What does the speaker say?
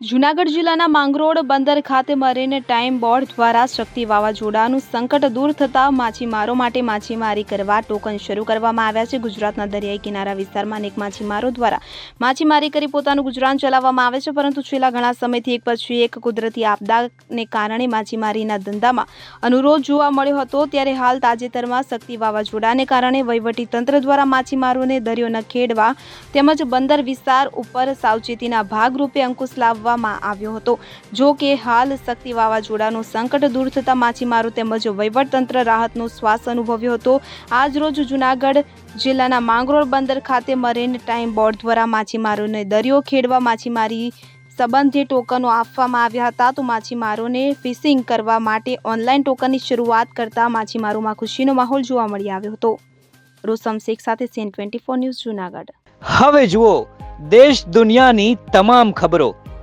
જૂનાગઢ જિલ્લાના માંગરોળ બંદર ખાતે મરીન ટાઈમ બોર્ડ દ્વારા શક્તિ વાવાઝોડાનું સંકટ દૂર થતાં માછીમારો માટે માછીમારી કરવા ટોકન શરૂ કરવામાં આવ્યા છે. ગુજરાતના દરિયાઈ કિનારા વિસ્તારમાં અનેક માછીમારો દ્વારા માછીમારી કરી પોતાનું ગુજરાન ચલાવવામાં આવે છે. પરંતુ છેલ્લા ઘણા સમયથી એક પછી એક કુદરતી આપદાને કારણે માછીમારીના ધંધામાં અનુરોધ જોવા મળ્યો હતો. ત્યારે હાલ તાજેતરમાં શક્તિ વાવાઝોડાને કારણે વહીવટી તંત્ર દ્વારા માછીમારોને દરિયો ન ખેડવા તેમજ બંદર વિસ્તાર ઉપર સાવચેતીના ભાગરૂપે અંકુશ લાવવામાં આવ્યો હતો. જો કે હાલ શક્તિ વાવાઝોડાનું સંકટ દૂર થતાં માછીમારો તેમજ વહીવટતંત્ર રાહતનો શ્વાસ અનુભવ્યો હતો. આજરોજ જૂનાગઢ જિલ્લાના માંગરોળ બંદર ખાતે મરીન ટાઈમ બોર્ડ દ્વારા માછીમારોને દરિયો ખેડવા માછીમારી સંબંધે ટોકનો આપવામાં આવ્યા હતા. તો માછીમારોને ફિશિંગ કરવા માટે ઓનલાઈન ટોકનની શરૂઆત કરતા માછીમારોમાં ખુશીનો માહોલ જોવા મળી આવ્યો હતો. રોસમ શેખ સાથે CN twenty four news Junagadh. હવે જુઓ, દેશ દુનિયાની તમામ ખબરો.